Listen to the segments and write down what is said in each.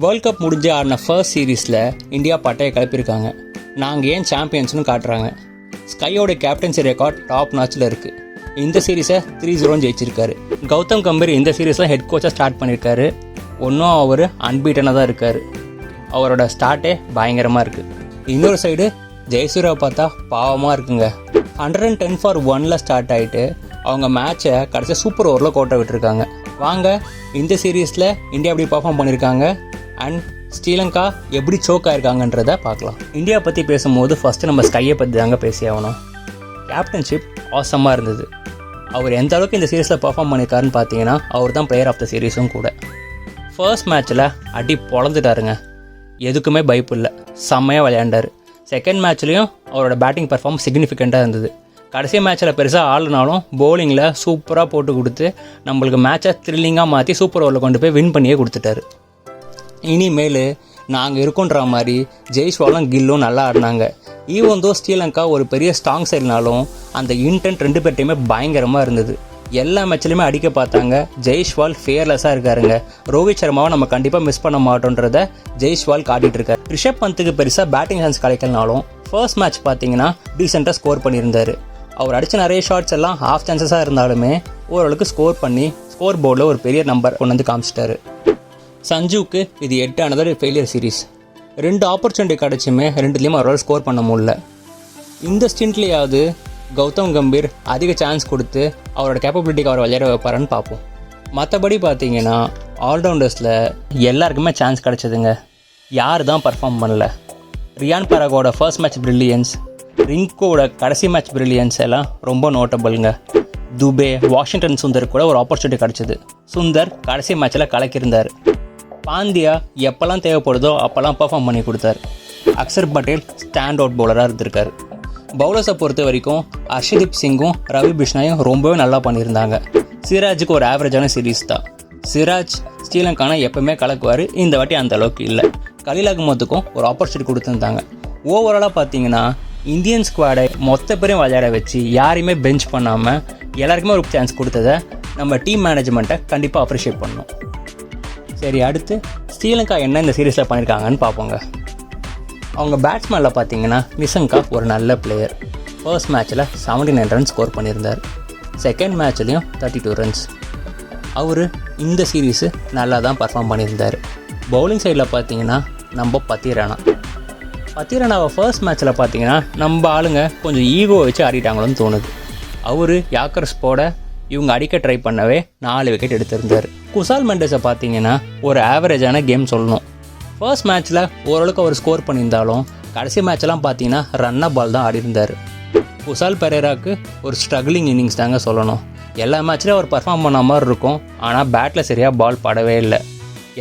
World cup முடிஞ்சு ஆடின first சீரீஸில் இந்தியா பட்டையை கிளப்பியிருக்காங்க நாங்கள் ஏன் சாம்பியன்ஸ்னு காட்டுறாங்க. ஸ்கையோட கேப்டன்சி ரெக்கார்ட் டாப் நாச்சில் இருக்குது இந்த சீரீஸை த்ரீ ஜீரோன்னு ஜெயிச்சிருக்காரு. கௌதம் கம்பீர் இந்த சீரீஸில் ஹெட் கோச்சாக ஸ்டார்ட் பண்ணியிருக்காரு. ஒன்றும் அவர் அன்பீட்டனாக தான் இருக்கார். அவரோட ஸ்டார்ட்டே பயங்கரமாக இருக்குது இன்னொரு சைடு ஜெயசூர்யா பார்த்தா பாவமாக இருக்குங்க. ஹண்ட்ரட் அண்ட் டென் ஃபார் ஒனில் ஸ்டார்ட் ஆகிட்டு அவங்க மேட்சை கடைசி சூப்பர் ஓவரில் கோட்டை விட்டுருக்காங்க. வாங்க இந்த சீரீஸில் இந்தியா எப்படி பர்ஃபார்ம் பண்ணியிருக்காங்க? அண்ட் ஸ்ரீலங்கா எப்படி சோக் ஆயிருக்காங்கன்றத பார்க்கலாம். இந்தியா பற்றி பேசும்போது ஃபஸ்ட்டு நம்ம ஸ்கையை பற்றி தாங்க பேசி ஆகணும். கேப்டன்ஷிப் ஆசமாக இருந்தது. அவர் எந்த அளவுக்கு இந்த சீரீஸில் பர்ஃபார்ம் பண்ணியிருக்காருன்னு பார்த்தீங்கன்னா அவர் தான் பிளேயர் ஆஃப் த சீரீஸும் கூட. ஃபர்ஸ்ட் மேட்ச்சில் அடி பொழந்துட்டாருங்க. எதுக்குமே பயப்பு இல்லை. செம்மையாக விளையாண்டார். செகண்ட் மேட்ச்லேயும் அவரோட பேட்டிங் பர்ஃபார்ம் சிக்னிஃபிகண்ட்டாக இருந்தது. கடைசி மேட்ச்சில் பெருசாக ஆளுனாலும் பவுலிங்கில் சூப்பராக போட்டு கொடுத்து நம்மளுக்கு மேட்சை த்ரில்லிங்காக மாற்றி சூப்பர் ஓவரில் கொண்டு போய் வின் பண்ணியே கொடுத்துட்டாரு. இனிமேல் நாங்கள் இருக்கோன்ற மாதிரி ஜெய்ஸ்வாலும் கில்லும் நல்லா ஆடினாங்க. ஈவன் தோ ஸ்ரீலங்கா ஒரு பெரிய ஸ்ட்ராங் சைட்னாலும் அந்த இன்டென்ட் ரெண்டு பேர்ட்டையுமே பயங்கரமாக இருந்தது. எல்லா மேட்ச்லையுமே அடிக்க பார்த்தாங்க. ஜெய்ஸ்வால் ஃபியர்லெஸ்ஸாக இருக்காருங்க. ரோஹித் சர்மாவை நம்ம கண்டிப்பாக மிஸ் பண்ண மாட்டோன்றத ஜெய்ஸ்வால் காட்டிகிட்டு இருக்காரு. ரிஷப் பந்துக்கு பெருசாக பேட்டிங் சான்ஸ் கிடைக்கலனாலும் ஃபர்ஸ்ட் மேட்ச் பார்த்தீங்கன்னா டீசெண்டாக ஸ்கோர் பண்ணியிருந்தாரு. அவர் அடித்த நிறைய ஷாட்ஸ் எல்லாம் ஹாஃப் சான்சஸாக இருந்தாலுமே ஓரளவுக்கு ஸ்கோர் பண்ணி ஸ்கோர் போர்டில் ஒரு பெரிய நம்பர் கொண்டு வந்து காமிச்சிட்டாரு. சஞ்சுவுக்கு இது எட்டு அனதர் ஃபெயிலியர் சீரிஸ் ரெண்டு ஆப்பர்ச்சுனிட்டி கிடச்சுமே ரெண்டுலேயும் அவரால் ஸ்கோர் பண்ண முடியல. இந்த ஸ்டின்ட்லேயாவது கௌதம் கம்பீர் அதிக சான்ஸ் கொடுத்து அவரோட கேப்பபிலிட்டிக்கு அவர் விளையாட வைப்பாரான்னு பார்ப்போம். மற்றபடி பார்த்தீங்கன்னா ஆல்ரவுண்டர்ஸில் எல்லாருக்குமே சான்ஸ் கிடச்சிதுங்க. யார் தான் பர்ஃபார்ம் பண்ணல. ரியான் பராகோட ஃபர்ஸ்ட் மேட்ச் ப்ரில்லியன்ஸ் ரிங்கோட கடைசி மேட்ச் ப்ரில்லியன்ஸ் எல்லாம் ரொம்ப நோட்டபிள்ங்க துபே வாஷிங்டன் சுந்தர் கூட ஒரு ஆப்பர்ச்சுனிட்டி கிடச்சிது. சுந்தர் கடைசி மேட்ச்சில் கலக்கியிருந்தார். பாந்தியா எப்போல்லாம் தேவைப்படுதோ அப்போல்லாம் பர்ஃபார்ம் பண்ணி கொடுத்தாரு. அக்சர் பட்டேல் ஸ்டாண்ட் அவுட் பவுலராக இருந்திருக்காரு. பவுலர்ஸை பொறுத்த வரைக்கும் அர்ஷதீப் சிங்கும் ரவி பிஷ்ணாயும் ரொம்பவே நல்லா பண்ணியிருந்தாங்க. சிராஜுக்கு ஒரு ஆவரேஜான சீரீஸ் தான். சிராஜ் ஸ்ரீலங்கானா எப்பவுமே கலக்குவார் இந்த வாட்டி அந்த அளவுக்கு இல்லை. கலீல் அகமத்துக்கும் ஒரு ஆப்பர்ச்சுனிட்டி கொடுத்துருந்தாங்க. ஓவராலாக பார்த்தீங்கன்னா இந்தியன் ஸ்குவாடை மொத்த பேரையும் விளையாட வச்சு யாரையுமே பெஞ்ச் பண்ணாமல் எல்லாருக்குமே ஒரு சான்ஸ் கொடுத்ததை நம்ம டீம் மேனேஜ்மெண்ட்டை கண்டிப்பாக அப்ரிஷியேட் பண்ணணும். சரி அடுத்து ஸ்ரீலங்கா என்ன இந்த சீரீஸில் பண்ணியிருக்காங்கன்னு பார்ப்போங்க. அவங்க பேட்ஸ்மேனில் பார்த்தீங்கன்னா நிசங்கா ஒரு நல்ல பிளேயர் ஃபர்ஸ்ட் மேட்ச்சில் 79 நைன் ரன் ஸ்கோர் பண்ணியிருந்தார். செகண்ட் மேட்ச்லேயும் தேர்ட்டி டூ ரன்ஸ் அவர் இந்த சீரீஸு நல்லா தான் பர்ஃபார்ம் பண்ணியிருந்தார். பவுலிங் சைடில் பார்த்தீங்கன்னா நம்ம பத்திரானா. பத்திரனாவை ஃபர்ஸ்ட் மேட்ச்சில் பார்த்தீங்கன்னா நம்ம ஆளுங்க கொஞ்சம் ஈகோவை வச்சு ஆடிட்டாங்களோன்னு தோணுது. அவர் யாக்கர்ஸ் போட இவங்க அடிக்க ட்ரை பண்ணவே நாலு விக்கெட் எடுத்திருந்தார். குசால் மெண்டஸை பார்த்தீங்கன்னா ஒரு ஆவரேஜான கேம் சொல்லணும். ஃபர்ஸ்ட் மேட்ச்சில் ஓரளவுக்கு அவர் ஸ்கோர் பண்ணியிருந்தாலும் கடைசி மேட்ச்லாம் பார்த்தீங்கன்னா ரன்ன பால் தான் ஆடிருந்தார் குசால் பெரேராக்கு ஒரு ஸ்ட்ரகிளிங் இன்னிங்ஸ் தாங்க சொல்லணும். எல்லா மேட்ச்லையும் அவர் பர்ஃபார்ம் பண்ண மாதிரி இருக்கும். ஆனால் பேட்டில் சரியாக பால் படவே இல்லை.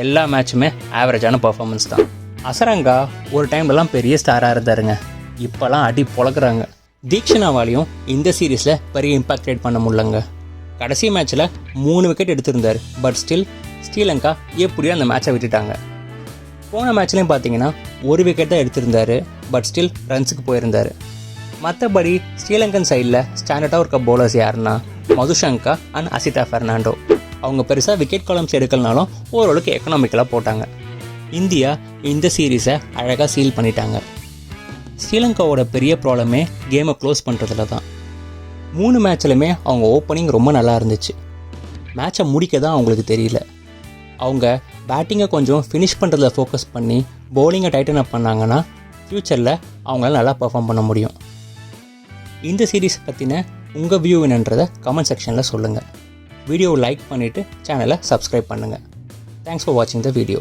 எல்லா மேட்சுமே ஆவரேஜான பர்ஃபார்மன்ஸ் தான். அசரங்கா ஒரு டைம்லலாம் பெரிய ஸ்டாராக இருந்தாருங்க. இப்போலாம் அடி பொழக்கிறாங்க. தீக்ஷனாவாலையும் இந்த சீரீஸில் பெரிய இம்பாக்ட் கிரியேட் பண்ண முடியலங்க. கடைசி மேட்ச்சில் மூணு விக்கெட் எடுத்திருந்தார். பட் ஸ்டில் ஸ்ரீலங்கா எப்படியோ அந்த மேட்சை விட்டுட்டாங்க. போன மேட்ச்லேயும் பார்த்தீங்கன்னா ஒரு விக்கெட் தான் எடுத்திருந்தாரு. பட் ஸ்டில் ரன்ஸுக்கு போயிருந்தார். மற்றபடி ஸ்ரீலங்கன் சைடில் ஸ்டாண்டர்டாக இருக்க பவுலர்ஸ் யாருன்னா மதுஷங்கா அண்ட் அசிதா ஃபெர்னாண்டோ அவங்க பெருசாக விக்கெட் காலம்ஸ் எடுக்கலனாலும் ஓரளவுக்கு எக்கனாமிக்கலாக போட்டாங்க. இந்தியா இந்த சீரீஸை அழகாக சீல் பண்ணிட்டாங்க. ஸ்ரீலங்காவோட பெரிய ப்ராப்ளமே கேமை க்ளோஸ் பண்ணுறதுல தான் மூணு மேட்ச்லையுமே அவங்க ஓப்பனிங் ரொம்ப நல்லா இருந்துச்சு. மேட்சை முடிக்க தான் அவங்களுக்கு தெரியல. அவங்க பேட்டிங்கை கொஞ்சம் ஃபினிஷ் பண்ணுறதுல ஃபோக்கஸ் பண்ணி பவுலிங்கை டைட்டன் அப் பண்ணாங்கன்னா ஃப்யூச்சரில் அவங்களால நல்லா பெர்ஃபார்ம் பண்ண முடியும். இந்த சீரீஸ் பற்றின உங்கள் வியூ என்னன்றதை கமெண்ட் செக்ஷனில் சொல்லுங்கள் வீடியோவை லைக் பண்ணிவிட்டு சேனலை சப்ஸ்கிரைப் பண்ணுங்கள் தேங்க்ஸ் ஃபார் வாட்சிங் த வீடியோ